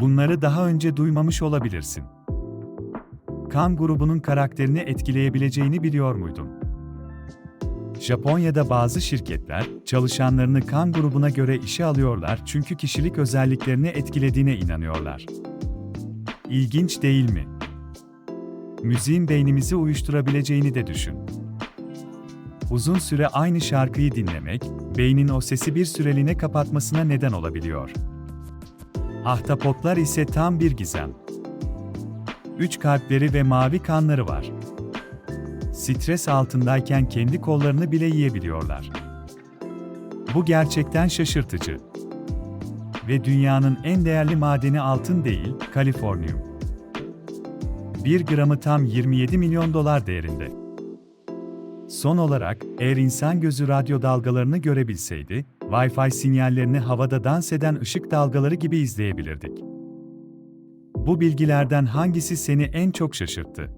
Bunları daha önce duymamış olabilirsin. Kan grubunun karakterini etkileyebileceğini biliyor muydun? Japonya'da bazı şirketler çalışanlarını kan grubuna göre işe alıyorlar çünkü kişilik özelliklerini etkilediğine inanıyorlar. İlginç değil mi? Müziğin beynimizi uyuşturabileceğini de düşün. Uzun süre aynı şarkıyı dinlemek, beynin o sesi bir süreliğine kapatmasına neden olabiliyor. Ahtapotlar ise tam bir gizem. Üç kalpleri ve mavi kanları var. Stres altındayken kendi kollarını bile yiyebiliyorlar. Bu gerçekten şaşırtıcı. Ve dünyanın en değerli madeni altın değil, Kaliforniyum. 1 gramı tam 27 milyon dolar değerinde. Son olarak, eğer insan gözü radyo dalgalarını görebilseydi, Wi-Fi sinyallerini havada dans eden ışık dalgaları gibi izleyebilirdik. Bu bilgilerden hangisi seni en çok şaşırttı?